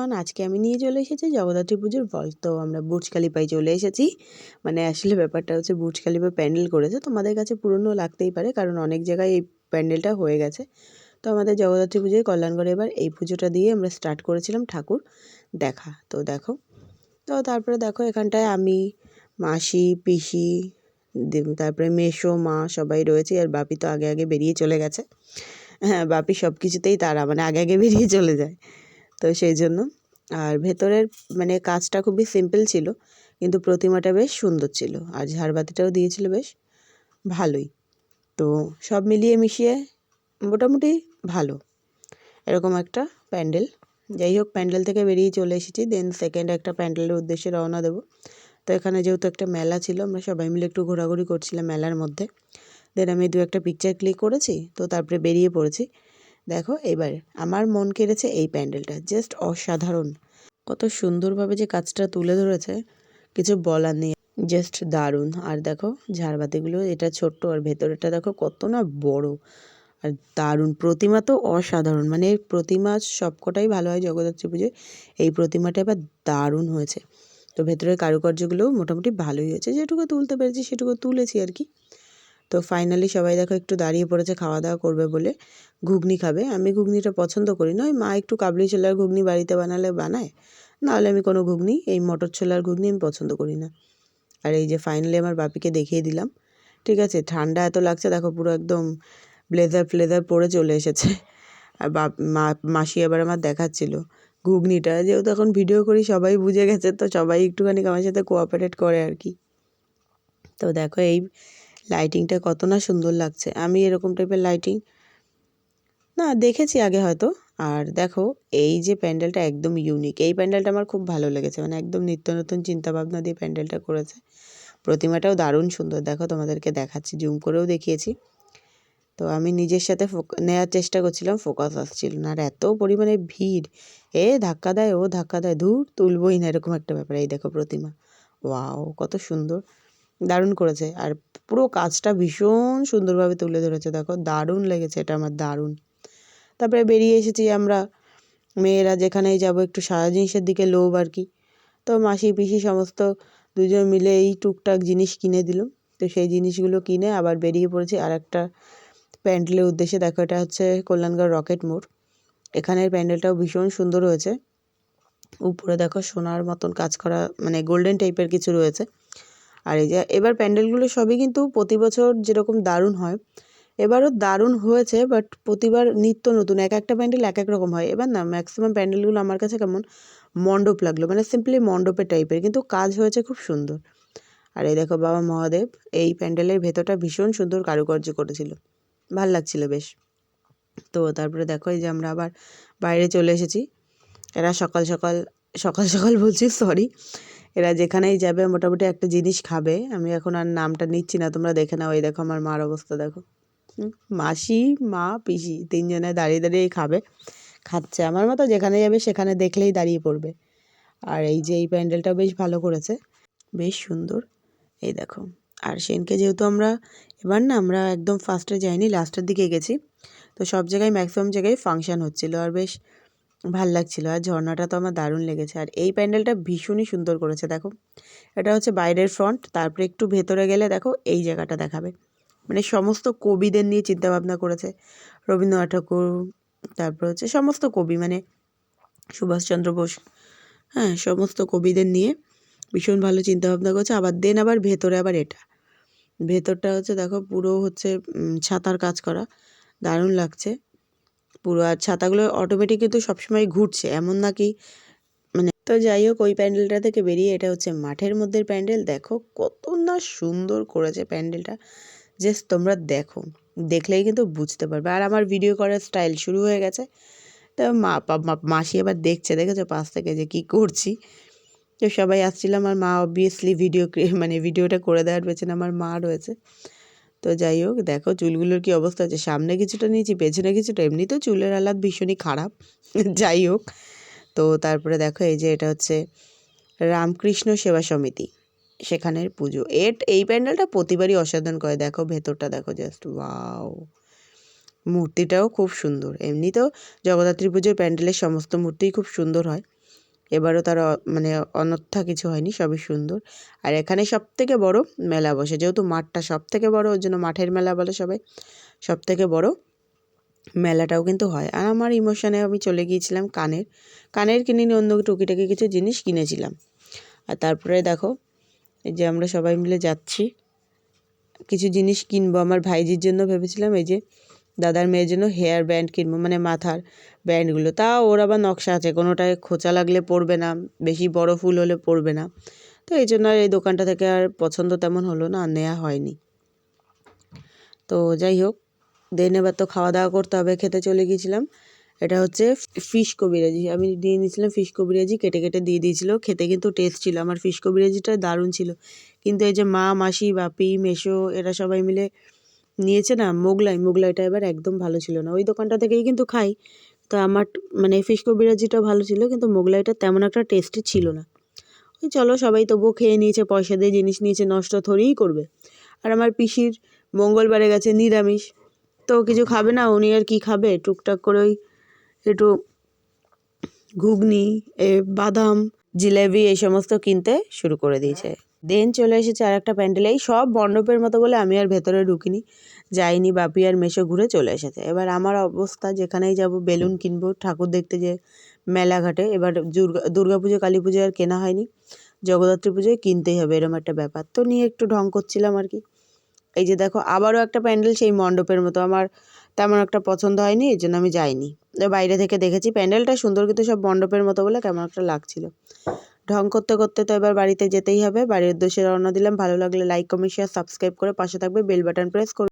Everyone আজকে আমি নিয়ে চলে এসেছি জগদ্ধাত্রী পুজোর বল। তো আমরা বুর্জ খালিপায় চলে এসেছি। মানে আসলে ব্যাপারটা হচ্ছে বুর্জ খালিপা প্যান্ডেল করেছে। তোমাদের কাছে পুরনো লাগতেই পারে, কারণ অনেক জায়গায় এই প্যান্ডেলটা হয়ে গেছে। তো আমাদের জগদ্ধাত্রী পুজোয় কল্যাণগড়ে এবার এই পুজোটা দিয়ে আমরা স্টার্ট করেছিলাম ঠাকুর দেখা। তো দেখো, তো তারপরে দেখো এখানটায় আমি, মাসি, পিসি তারপরে মেসো, মা সবাই রয়েছে। আর বাপি তো আগে আগে বেরিয়ে চলে গেছে। হ্যাঁ বাপি সব কিছুতেই তারা মানে আগে আগে বেরিয়ে চলে যায়। তো সেই জন্য। আর ভেতরের মানে কাজটা খুবই সিম্পল ছিল, কিন্তু প্রতিমাটা বেশ সুন্দর ছিল আর ঝাড়বাতিটাও দিয়েছিল বেশ ভালোই। তো সব মিলিয়ে মিশিয়ে মোটামুটি ভালো। এরকম একটা প্যান্ডেল। যাই হোক, প্যান্ডেল থেকে বেরিয়ে চলে এসেছি দেন সেকেন্ড একটা প্যান্ডেলের উদ্দেশ্যে রওনা দেবো। তো এখানে যেহেতু একটা মেলা ছিল, আমরা সবাই মিলে একটু ঘোরাঘুরি করছিলাম মেলার মধ্যে। দেন আমি দু একটা পিকচার ক্লিক করেছি, তো তারপরে বেরিয়ে পড়েছি। দেখো এবার আমার মন কেড়েছে এই প্যান্ডেলটা জাস্ট অসাধারণ। কত সুন্দরভাবে যে কাজটা তুলে ধরেছে, কিছু বলার নেই জাস্ট দারুণ। আর দেখো ঝাড়বাতিগুলো, এটা ছোট্ট আর ভেতরেটা দেখো কত না বড়। আর দারুণ, প্রতিমা তো অসাধারণ মানে প্রতিমা সবকটাই ভালো হয় জগদ্ধাত্রী পুজোয়। এই প্রতিমাটা এবার দারুণ হয়েছে। তো ভেতরের কারুকার্যগুলোও মোটামুটি ভালোই হয়েছে, যেটুকু তুলতে পেরেছি সেটুকু তুলেছি আর কি। তো ফাইনালি সবাই দেখো একটু দাঁড়িয়ে পড়েছে খাওয়া দাওয়া করবে বলে। ঘুগনি খাবে। আমি ঘুগনিটা পছন্দ করি না। ওই মা একটু কাবলি ছোলার ঘুগনি বাড়িতে বানালে বানায়। নাহলে আমি কোনো ঘুগনি, এই মটর ছোলার ঘুগনি আমি পছন্দ করি না। আর এই যে ফাইনালি আমার বাপিকে দেখিয়ে দিলাম। ঠিক আছে, ঠান্ডা এত লাগছে, দেখো পুরো একদম ব্লেজার ফ্লেজার পরে চলে এসেছে। আর বাপ, মা, মাসি আবার আমার দেখাচ্ছিল ঘুগনিটা। যেহেতু এখন ভিডিও করি, সবাই বুঝে গেছে, তো সবাই একটুখানি আমার সাথে কোঅপারেট করে আর কি। তো দেখো এই লাইটিংটা কত না সুন্দর লাগছে। আমি এরকম টাইপের লাইটিং না দেখেছি আগে হয়তো। আর দেখো, এই যে প্যান্ডেলটা একদম ইউনিক এই প্যান্ডেলটা আমার খুব ভালো লেগেছে। মানে একদম নিত্য নতুন চিন্তাভাবনা দিয়ে প্যান্ডেলটা করেছে। প্রতিমাটাও দারুণ সুন্দর। দেখো, তোমাদেরকে দেখাচ্ছি জুম করেও দেখিয়েছি। তো আমি নিজের সাথে নেওয়ার চেষ্টা করছিলাম ফোকাস আসছিল না। আর এত পরিমাণে ভিড়। এ ধাক্কা দেয়, ও ধাক্কা দেয়। ধূর, তুলবই না এরকম একটা ব্যাপার। এই দেখো প্রতিমা। ওয়াও, কত সুন্দর। দারুণ করেছে। আর পুরো কাজটা ভীষণ সুন্দরভাবে তুলে ধরেছে। দেখো, দারুণ লেগেছে এটা আমার, দারুণ। তারপরে বেরিয়ে এসেছি আমরা, মেয়েরা যেখানেই যাব একটু সারা জিনিসের দিকে লোভ আর কি। তো মাসি, পিসি সমস্ত দুজন মিলে এই টুকটাক জিনিস কিনে দিল। তো সেই জিনিসগুলো কিনে আবার বেরিয়ে পড়েছি আর একটা প্যান্ডেলের উদ্দেশ্যে। দেখো, এটা হচ্ছে কল্যাণগড় রকেট মোড়। এখানের প্যান্ডেলটাও ভীষণ সুন্দর হয়েছে। উপরে দেখো, সোনার মতন কাজ করা মানে গোল্ডেন টাইপের কিছু রয়েছে। আর এই যে এবার প্যান্ডেলগুলো সবই কিন্তু প্রতি বছর যেরকম দারুণ হয়। এবারও দারুণ হয়েছে বাট প্রতিবার নিত্য নতুন, এক একটা প্যান্ডেল এক এক রকম হয়। এবার না ম্যাক্সিমাম প্যান্ডেলগুলো আমার কাছে কেমন, মণ্ডপ লাগল মানে সিম্পলি মণ্ডপের টাইপের কিন্তু কাজ হয়েছে খুব সুন্দর। আর এই দেখো বাবা মহাদেব, এই প্যান্ডেলের ভেতরটা ভীষণ সুন্দর কারুকার্য করেছিল, ভালো লাগছিল বেশ। তো তারপরে দেখো এই যে আমরা আবার বাইরে চলে এসেছি, এরা সকাল সকাল সকাল সকাল বলছি সরি এরা যেখানেই যাবে মোটামুটি একটা জিনিস খাবে। আমি এখন আর নামটা নিচ্ছি না, তোমরা দেখে নাও। এই দেখো আমার মার অবস্থা, দেখো। মাসি, মা, পিসি তিনজনে দাঁড়িয়ে দাঁড়িয়েই খাবে। খাচ্ছে। আমার মতো যেখানে যাবে সেখানে দেখলেই দাঁড়িয়ে পড়বে। আর এই যে এই প্যান্ডেলটাও বেশ ভালো করেছে। বেশ সুন্দর। এই দেখো। আর সেনকে যেহেতু আমরা, এবার না আমরা একদম ফার্স্টে যাইনি লাস্টের দিকে গেছি। তো সব জায়গায় ম্যাক্সিমাম জায়গায় ফাংশান হচ্ছিল। আর বেশ ভালো লাগছিল। আর ঝর্ণাটা তো আমার দারুণ লেগেছে। আর এই প্যান্ডেলটা ভীষণই সুন্দর করেছে, দেখো। এটা হচ্ছে বাইরের ফ্রন্ট, তারপরে একটু ভেতরে গেলে, দেখো, এই জায়গাটা দেখাবে। মানে সমস্ত কবিদের নিয়ে চিন্তাভাবনা করেছে রবীন্দ্রনাথ ঠাকুর, তারপর হচ্ছে সমস্ত কবি মানে সুভাষচন্দ্র বোস হ্যাঁ সমস্ত কবিদের নিয়ে ভীষণ ভালো চিন্তাভাবনা করেছে। আবার দেন আবার ভেতরে আবার এটা। ভেতরটা হচ্ছে, দেখো, পুরো হচ্ছে ছাতার কাজ করা। দারুণ লাগছে। পুরো আর ছাতাগুলো অটোমেটিক কিন্তু সবসময় ঘুরছে, এমন নাকি মানে তো যাই হোক, ওই প্যান্ডেলটা থেকে বেরিয়ে এটা হচ্ছে মাঠের মধ্যে প্যান্ডেল। দেখো কত না সুন্দর করেছে প্যান্ডেলটা। জাস্ট তোমরা দেখো, দেখলেই কিন্তু বুঝতে পারবে। আর আমার ভিডিও করার স্টাইল শুরু হয়ে গেছে। তো মা মাসি আবার দেখছে, দেখেছ? পাশ থেকে যে কী করছি। তো সবাই আসছিলাম, আর মা অবভিয়াসলি ভিডিও মানে ভিডিওটা করে দেওয়ার পেছনে আমার মা রয়েছে। তো যাই হোক, দেখো চুলগুলোর কি অবস্থা হচ্ছে। সামনে কিছুটা নিয়েছি পেছনে কিছুটা এমনি তো চুলের হালাত ভীষণই খারাপ। যাই হোক, তো তারপরে দেখো এই যে এটা হচ্ছে রামকৃষ্ণ সেবা সমিতি, সেখানের পুজো। এর এই প্যান্ডেলটা প্রতিবারই অসাধারণ করে। দেখো ভেতরটা, দেখো জাস্ট ওয়াও মূর্তিটাও খুব সুন্দর। এমনি তো জগদ্ধাত্রী পুজোর প্যান্ডেলের সমস্ত মূর্তিই খুব সুন্দর হয়। এবারও তার মানে অনর্থা কিছু হয়নি, সবই সুন্দর। আর এখানে সব থেকে বড় মেলা বসে, যেহেতু মাঠটা সব থেকে বড়, ওর জন্য মাঠের মেলা বলে সবাই সব থেকে বড় মেলাটাও কিন্তু হয়। আর আমার ইমোশনে আমি চলে গিয়েছিলাম কানের কানের কিনিনি অন্য টুকিটাকি কিছু জিনিস কিনেছিলাম। আর তারপরে দেখো, এই যে আমরা সবাই মিলে যাচ্ছি, কিছু জিনিস কিনবো, আমার ভাইজির জন্য ভেবেছিলাম, এই যে দাদার মেয়ের জন্য হেয়ার ব্যান্ড কিনবো মানে মাথার ব্যান্ডগুলো তা ওর আবার নকশা আছে, কোনোটায় খোঁচা লাগলে পড়বে না, বেশি বড় ফুল হলে পড়বে না। তো এই জন্য আর এই দোকানটা থেকে আর পছন্দ তেমন হলো না নেওয়া হয়নি। তো যাই হোক, দেন এবার তো খাওয়া দাওয়া করতে হবে, খেতে চলে গিয়েছিলাম। এটা হচ্ছে ফিশ কবিরাজি, আমি দিয়ে নিয়েছিলাম ফিশ কবিরাজি, কেটে কেটে দিয়ে দিয়েছিল, খেতে কিন্তু টেস্ট ছিল, আমার ফিশ কবিরাজিটা দারুণ ছিল। কিন্তু এই যে মা, মাসি, বাপি মেশো এরা সবাই মিলে নিয়েছে না, মোগলাই, মোগলাইটা এবার একদম ভালো ছিল না। ওই দোকানটা থেকেই কিন্তু খাই। তো আমার মানে ফিশ কবিরাজিটা ভালো ছিল, কিন্তু মোগলাইটা তেমন একটা টেস্টি ছিল না। ওই চলো সবাই তবুও খেয়ে নিয়েছে, পয়সা দিয়ে জিনিস নিয়েছে, নষ্ট থরেই করবে। আর আমার পিসির মঙ্গলবারে গেছে নিরামিষ। তো কিছু খাবে না, উনি আর কি খাবে? টুকটাক করে ওই একটু ঘুগনি, এ বাদাম, জিলেবি এই সমস্ত কিনতে শুরু করে দিয়েছে। দেন চলে এসেছে আর একটা প্যান্ডেল। এই সব মণ্ডপের মতো বলে আমি আর ভেতরে ঢুকিনি। যাইনি, বাপি আর মেশো ঘুরে চলে এসেছে। এবার আমার অবস্থা, যেখানেই যাব, বেলুন কিনবো, ঠাকুর দেখতে যে মেলাঘাটে এবার দুর্গা দুর্গা পুজো, কালী পুজো আর কেনা হয়নি। জগদ্ধাত্রী পুজোয় কিনতেই হবে এরকম একটা ব্যাপার। তো নিয়ে একটু ঢং করছিলাম আর কি। এই যে দেখো, আবারও একটা প্যান্ডেল সেই মণ্ডপের মতো। আমার তেমন একটা পছন্দ হয়নি, এই জন্য আমি যাইনি। বাইরে থেকে দেখেছি। প্যান্ডেলটা সুন্দর, কিন্তু সব মণ্ডপের মতো বলে কেমন একটা লাগছিল। ঢং করতে করতে তো এবার বাড়িতে যেতেই হবে। বাড়ির উদ্দেশ্যে রওনা দিলাম। ভালো লাগলে লাইক কমেন্ট শেয়ার সাবস্ক্রাইব করে পাশে থাকবে। বেল বাটন প্রেস করবে